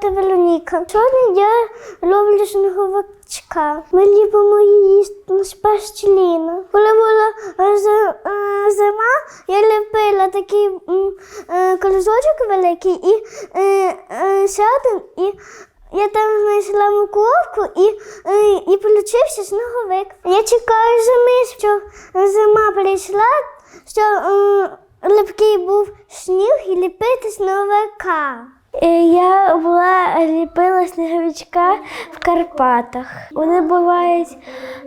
Звати Вероніка. Сьогодні я роблю сніговичка. Ми любимо їсти з пластиліну. Коли була е, е, зима, я ліпила такий е, великий і сяду, і я там знайшла муковку і, е, і получився сніговик. Я чекаю зими, що зима прийшла, що липкий був сніг і ліпити сніговика. Е, Я була ліпила сніговичка в Карпатах. Вони бувають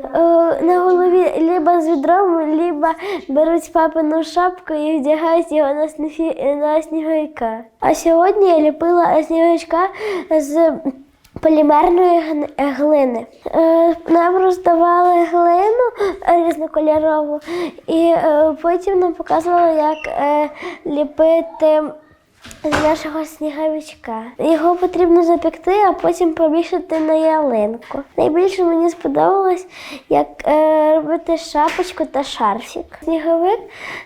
е, на голові либо з відром, либо беруть папину шапку і вдягають його на, сніфі, на сніговика. А сьогодні я ліпила сніговичка з полімерної глини. Е, Нам роздавали глину різнокольорову, і потім нам показували, як ліпити з нашого сніговичка. Його потрібно запекти, а потім повішати на ялинку. Найбільше мені сподобалось, як е, робити шапочку та шарфік. Сніговик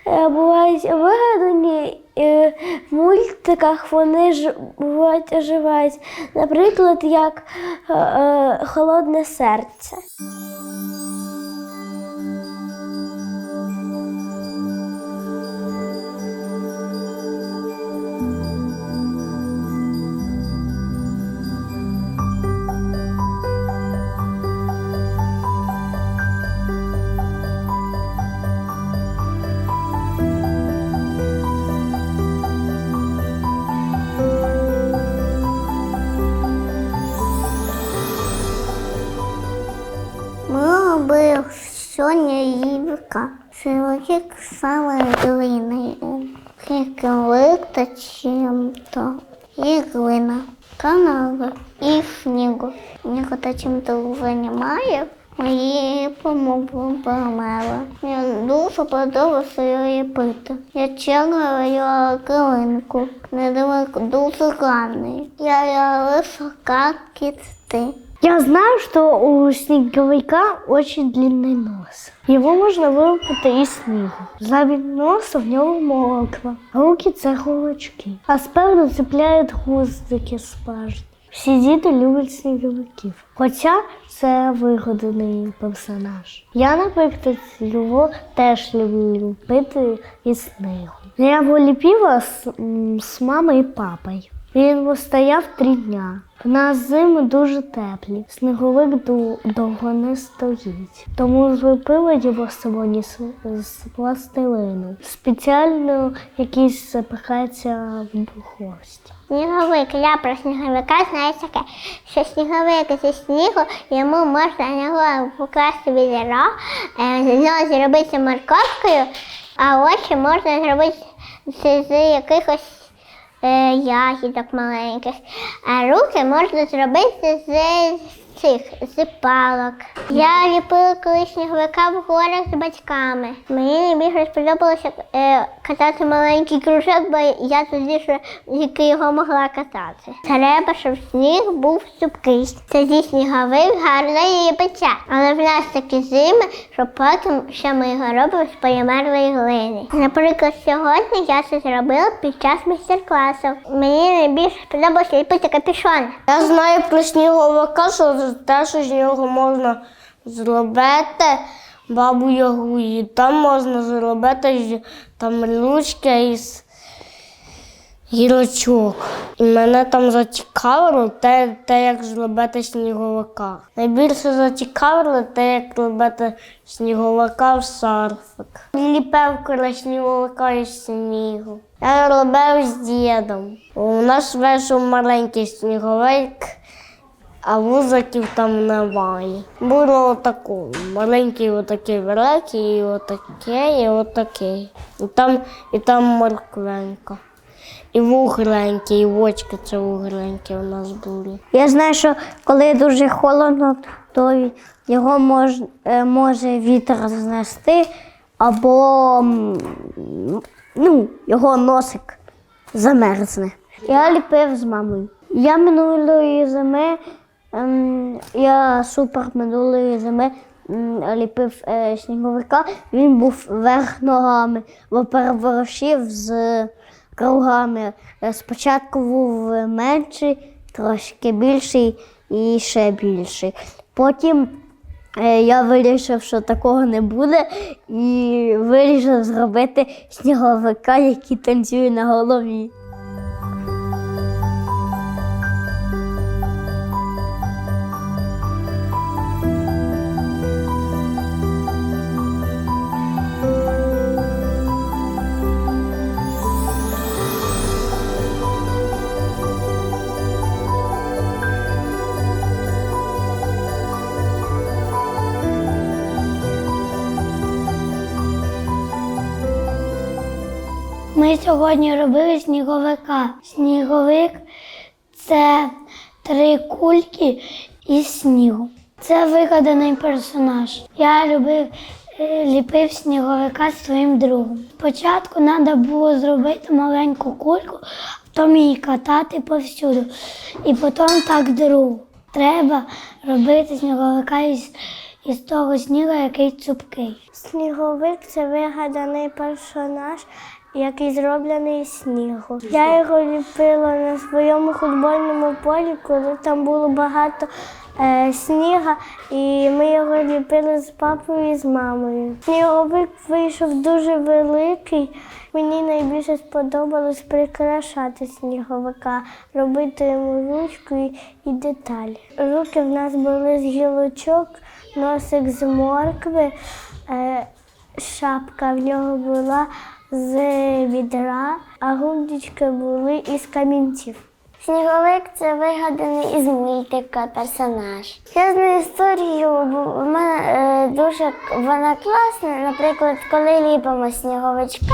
е, бувають вигадані. е, В мультиках вони ж бувають оживають, наприклад, як е, е, холодне серце. Сьогодні ївка. Чоловік саме глиною. Киколик та чим-то. І глина. Канали. І снігу. Та чим-то займає. Мої помогли помела. Мені дуже подобається її пити. Я чекаю глинку. Недалеко дуже гарний. Я я лише кіцти. Я знаю, что у снеговика очень длинный нос. Его можно вылупити из снігу. Замість носа в нього моква. Руки це гулочки. А спереду цепляють гуздики справжні. Всі діти люблять сніговиків. Хоча це вигаданий персонаж. Я, наприклад, його теж люблю пити із снігу. Я його ліпила з, з мамою і папою. Він стояв три дня. В нас зими дуже теплі. Сніговик довго не стоїть. Тому злепили його сьогодні з, пластилину. Спеціально якийсь запихається в духовці. Сніговик, я про сніговика знаю таке, що сніговик зі снігу йому можна на голову покласти відро, е, з нього зробити морковкою, а очі можна зробити з, якихось ягідок маленьких, а руки можна зробити з цих з палок. Я ліпила колись сніговика в горах з батьками. Мені найбільше сподобалося е, катати маленький кружок, бо я тоді ще тільки його могла катати. Треба, щоб сніг був супкий. Це зі сніговик гарно її пече. Але в нас такі зими, що потім ще ми його робимо з полімерної глини. Наприклад, сьогодні я це зробила під час майстер-класу. Мені найбільше сподобалося ліпити капюшон. Я знаю про сніговика, що те, що з нього можна зробити бабу Ягу, і там можна зробити там ручки із гілочок. І мене там зацікавило те, те, як зробити сніговика. Найбільше зацікавило те, як робити сніговика в сарфик. Ліпив коли сніговика із снігу. Я робив з дідом. У нас вийшов маленький сніговик, а вузиків там немає. Було отако, маленький, отакий великий, і отакий, і отакий. І там, і там морквенька. І вугленькі, і очки це вугленькі у нас були. Я знаю, що коли дуже холодно, то його мож, е, може вітер знести, або ну, його носик замерзне. Я ліпив з мамою. Я минулої зими, я супер минулої зими ліпив е, сніговика, він був вверх ногами, бо переворушив з кругами. Спочатку був менший, трошки більший і ще більший. Потім е, я вирішив, що такого не буде, і вирішив зробити сніговика, який танцює на голові. Ми сьогодні робили сніговика. Сніговик це три кульки із снігу. Це вигаданий персонаж. Я любив е, ліпив сніговика зі своїм другом. Спочатку треба було зробити маленьку кульку, потім її катати повсюду. І потім так другу. Треба робити сніговика із, із того снігу, який цупкий. Сніговик це вигаданий персонаж, який зроблений з снігу. Я його ліпила на своєму футбольному полі, коли там було багато е, сніга, і ми його ліпили з папою і з мамою. Сніговик вийшов дуже великий. Мені найбільше сподобалось прикрашати сніговика, робити йому ручку і, і деталі. Руки в нас були з гілочок, носик з моркви. Е, шапка в нього була з відра, а гудочки були із камінців. Сніговик це вигаданий із мультика персонаж. Я знаю історію, бо в мене е, дуже вона класна. Наприклад, коли ліпимо сніговичка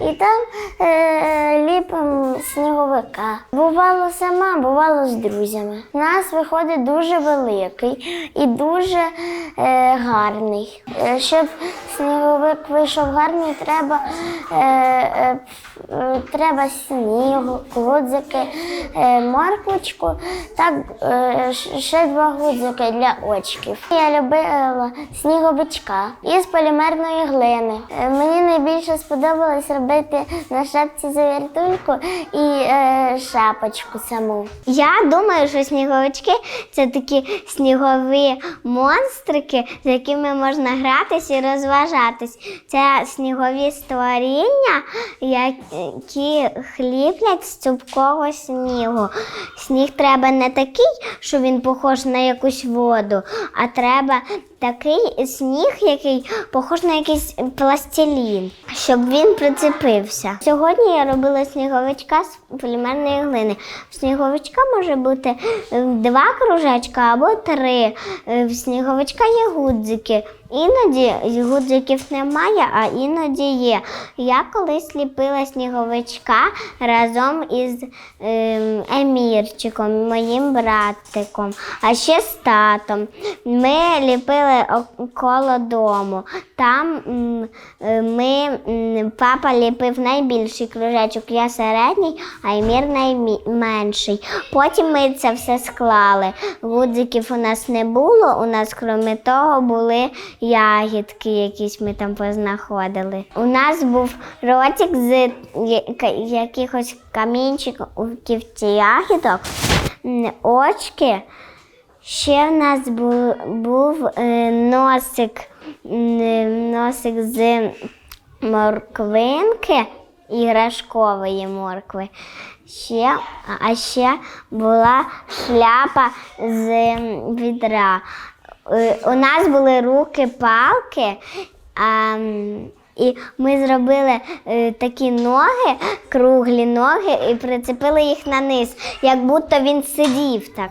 і там е, ліпимо сніговика. Бувало сама, бувало з друзями. У нас виходить дуже великий і дуже е, гарний. Е, щоб сніговик вийшов гарний, треба, е, е, е, треба снігу, гудзики, е, морквочку, так е, ще два гудзики для очків. Я любила сніговичка із полімерної глини. Е, Мені найбільше сподобалось робити на шапці завіртульку і е, шапочку саму. Я думаю, що сніговички це такі снігові монстрики, з якими можна гратись і розважатись. Це снігові створіння, які хліплять з цупкого снігу. Сніг треба не такий, що він похож на якусь воду, а треба такий сніг, який похож на якийсь пластилін, щоб він прицепився. Сьогодні я робила сніговичка з полімерної глини. В сніговичка може бути е, два кружечка або три. Е, В сніговичка є гудзики. Іноді гудзиків немає, а іноді є. Я колись ліпила сніговичка разом із ем, Емірчиком, моїм братиком, а ще з татом. Ми ліпили коло дому. Там е, ми, папа ліпив найбільший кружечок, я середній, а Емір найменший. Потім ми це все склали. Гудзиків у нас не було. У нас, крім того, були ягідки, якісь ми там познаходили. У нас був ротик з якихось камінчиків чи ягідок, очки. Ще в нас був, був е, носик, носик з морквинки, іграшкової моркви. Ще, а ще була шляпа з відра. Е, У нас були руки-палки. А, і ми зробили е, такі ноги, круглі ноги, і прицепили їх на низ, як будто він сидів так.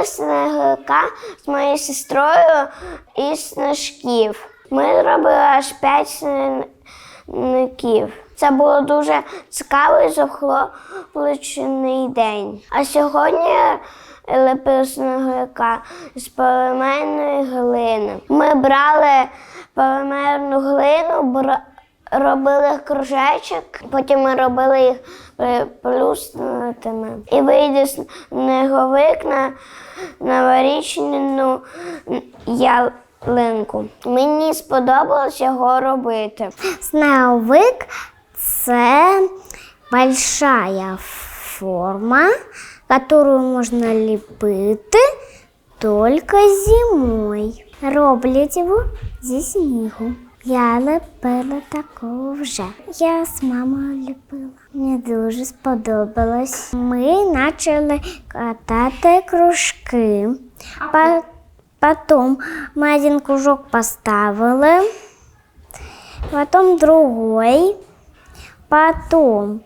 Робили сніговика з моєю сестрою із снежків. Ми зробили аж п'ять сни- Це було дуже цікавий захоплений день. А сьогодні я лепив з полимерної глини. Ми брали полимерну глину, робили кружечок, потім ми робили їх плюснутими. І вийде сніговик на новорічну ялинку. Мені сподобалось його робити. Сніговик це большая форма, которую можно лепити только зимой. Роблять його зі снігу. Я лепила такого. Я з мамою ліпила. Мені дуже сподобалось. Ми почали катати кружки. По- Потом ми один кружок поставили, потом другой. Потом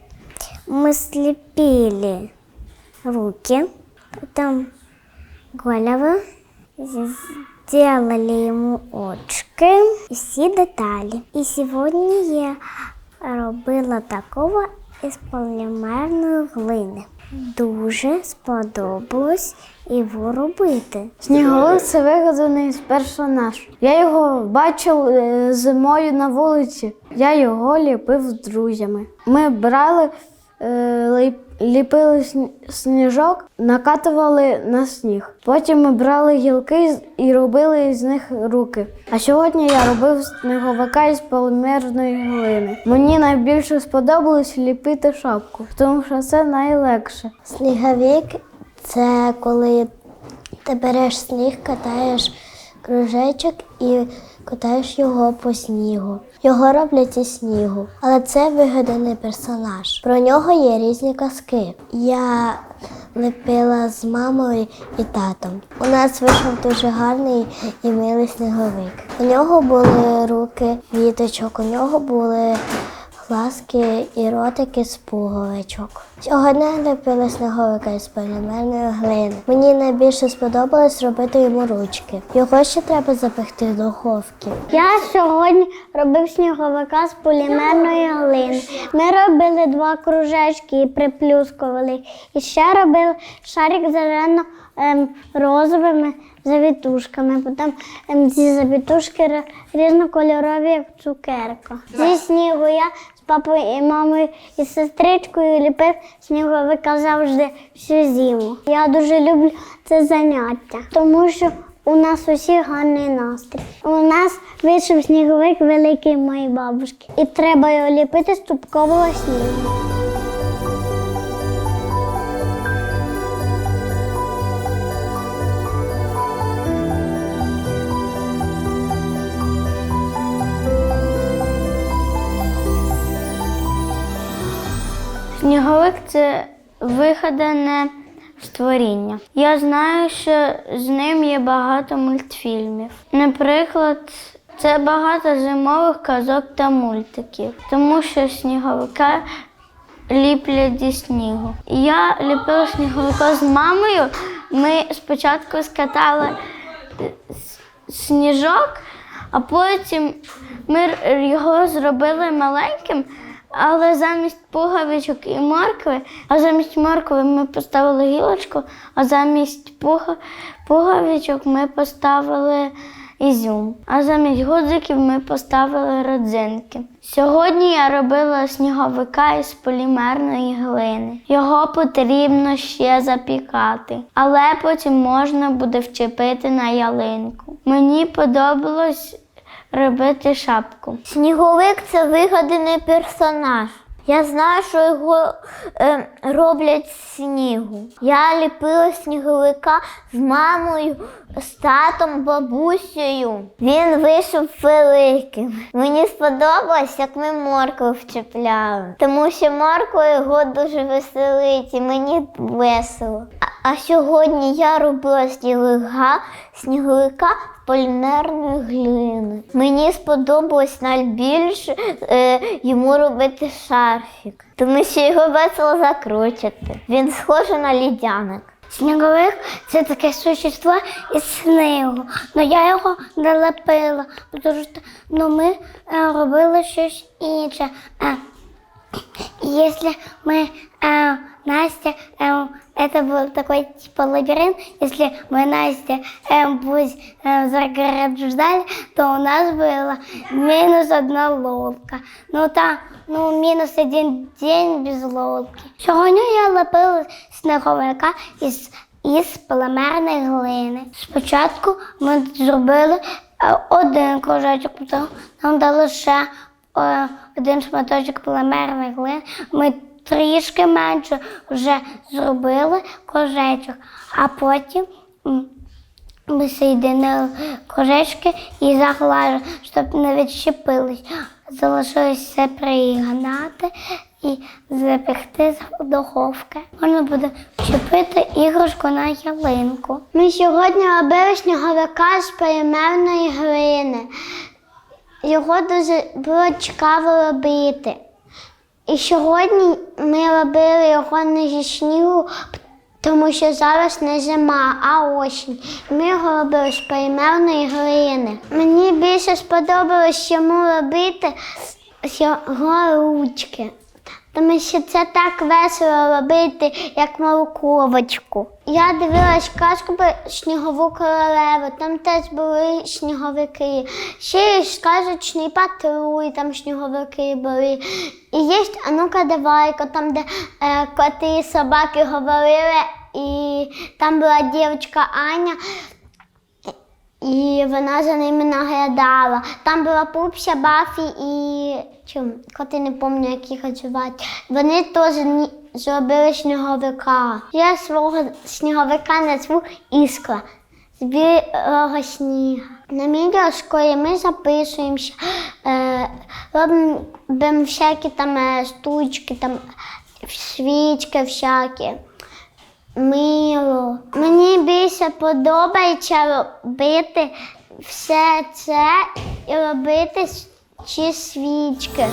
мы слепили руки, потом голову, сделали ему очки и всі деталі. І сьогодні я робила такого із полімерної глини. Дуже сподобалось його робити. Сніговик це вигаданий персонаж. Я його бачив е, зимою на вулиці. Я його ліпив з друзями. Ми брали, ліпили сні- сніжок, накатували на сніг. Потім ми брали гілки і робили з них руки. А сьогодні я робив сніговика із полімерної глини. Мені найбільше сподобалось ліпити шапку, тому що це найлегше. Сніговик це коли ти береш сніг, катаєш кружечок і катаєш його по снігу. Його роблять із снігу, але це вигаданий персонаж. Про нього є різні казки. Я лепила з мамою і татом. У нас вийшов дуже гарний і милий сніговик. У нього були руки віточок, у нього були глазки і ротики з пуговичок. Сьогодні я лепила сніговика із полімерної глини. Мені найбільше сподобалось робити йому ручки. Його ще треба запекти в духовці. Я сьогодні робив сніговика з полімерної глини. Ми робили два кружечки і приплюскували. І ще робили шарик зелено ем, розовими завітушками. Потім ем, ці завітушки різнокольорові, як цукерка. Зі снігу я з папою і мамою і сестричкою ліпив сніговика завжди всю зиму. Я дуже люблю це заняття, тому що у нас усіх гарний настрій. У нас вийшов сніговик великий моїй бабушки. І треба його ліпити з тупкового снігу. Сніговик це вигадане створіння. Я знаю, що з ним є багато мультфільмів. Наприклад, це багато зимових казок та мультиків, тому що сніговика ліплять зі снігу. Я ліпила сніговика з мамою. Ми спочатку скатали сніжок, а потім ми його зробили маленьким, але замість пуговичок і моркви, а замість моркви ми поставили гілочку, а замість пуга, пуговичок ми поставили ізюм, а замість гудзиків ми поставили родзинки. Сьогодні я робила сніговика із полімерної глини. Його потрібно ще запікати, але потім можна буде вчепити на ялинку. Мені подобалось робити шапку. Сніговик це вигаданий персонаж. Я знаю, що його е, роблять з снігу. Я ліпила сніговика з мамою, з татом, бабусею. Він вийшов великим. Мені сподобалось, як ми моркву вчепляли, тому що морква його дуже веселить і мені весело. А, а сьогодні я робила сніговика, сніговика полімерної глини. Мені сподобалось найбільше е, йому робити шарфік, тому що його весело закручити. Він схожий на лідяник. Сніговик це таке существо із снігу. Ну я його не лепила, тому ну, ми е, робили щось інше. Е, если мы, э, Настя, э, это был такой типа лабиринт, если мы Настя э, пусть э, заграждали, то у нас было минус одна лодка. Ну там, ну мінус один день без лодки. Сьогодні я лепила сніговика із, із полимерної глини. Спочатку ми зробили е, один кружочок, потім нам дали ще е, один шматочок полимерної глини. Ми трішки менше вже зробили кружечок, а потім ми соєдинили кружечки і заглажили, щоб не відщепились. Залишилось все пригнати і запекти з духовки. Можна буде вчепити іграшку на ялинку. Ми сьогодні робили сніговика з полімерної глини. Його дуже було цікаво робити. І сьогодні ми робили його не зі снігу, тому що зараз не зима, а осінь. Ми його робили з полімерної глини. Мені більше сподобалось йому робити з його ручки. Тому що це так весело робити, як морковочку. Я дивилась казку про снігову королеву, там теж були сніговики. Ще є сказочний патруль, там сніговики були. І є а ну-ка давай-ка, там, де е, коти і собаки говорили, і там була дівчинка Аня. І вона за ними наглядала. Там була Пупся, Бафі і чим? Коти не пам'ятаю, як їх звати. Вони теж зробили сніговика. Я свого сніговика назву Іскра з білого сніга. На відеошколі ми записуємося, е, робимо всякі там е, штучки, там свічки всякі мило. Мені більше подобається робити все це і робити ці свічки.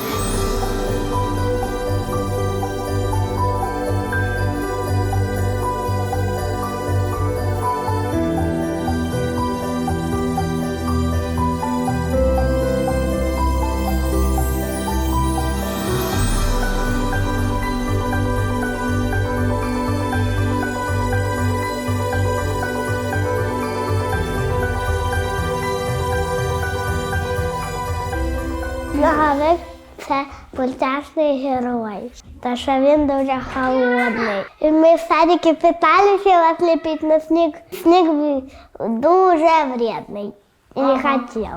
Та що він дуже холодний. І ми в садики питалися його сліпити на сніг. Сніг був дуже вредний і не хотів.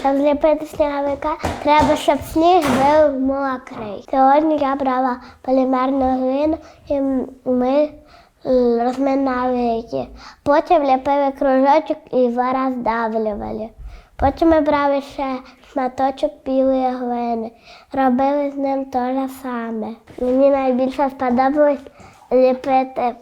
Щоб зліпити сніговика, треба, щоб сніг був мокрий. Сьогодні я брала полімерну глину і ми е, розминали її. Потім ліпили кружочок і його роздавлювали. Потім ми брали ще шматочок білої глини, робили з ним те ж саме. Мені найбільше сподобалось ліпити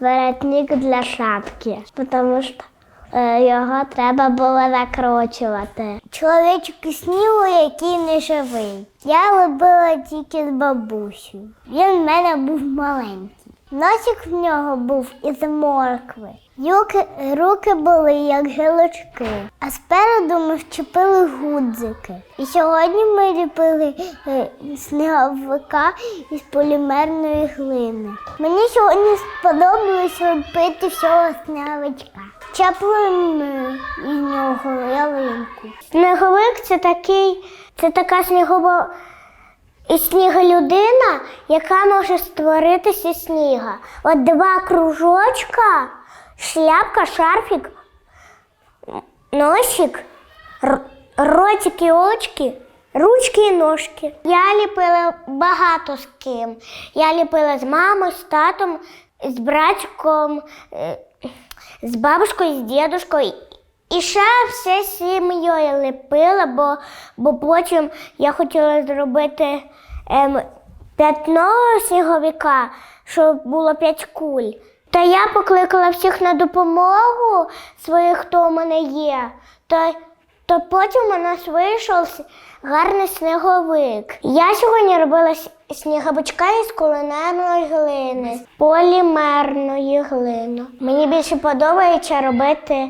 воротник для шапки, тому що е, його треба було закручувати. Чоловічок снігу, який не живий. Я робила тільки з бабусею. Він в мене був маленький. Носик в нього був із моркви. Юки, руки були як гілочки, а спереду ми вчепили гудзики. І сьогодні ми ліпили е, сніговика із полімерної глини. Мені сьогодні сподобалось робити всього сніговичка. Чаплимо із нього ялинку. Сніговик це такий, це така снігова і сніголюдина, яка може створитися сніга. От два кружочка, шляпка, шарфік, носик, р- ротик і очки, ручки і ножки. Я ліпила багато з ким. Я ліпила з мамою, з татом, з братиком, е, з бабушкою, з дідушкою. І ще все сім'єю ліпила, бо, бо потім я хотіла зробити ем, п'ятно сніговика, щоб було п'ять куль. Та я покликала всіх на допомогу своїх, хто у мене є. Та, то потім у нас вийшов гарний сніговик. Я сьогодні робила сніговичка із кулінарної глини, з полімерної глини. Мені більше подобається робити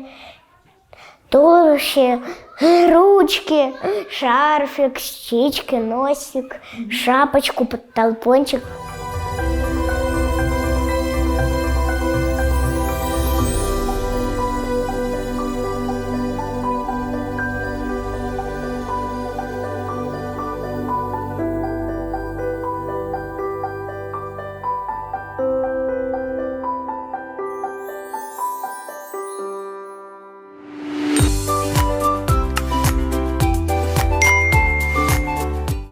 туловище, ручки, шарфик, щічки, носик, шапочку, талпончик.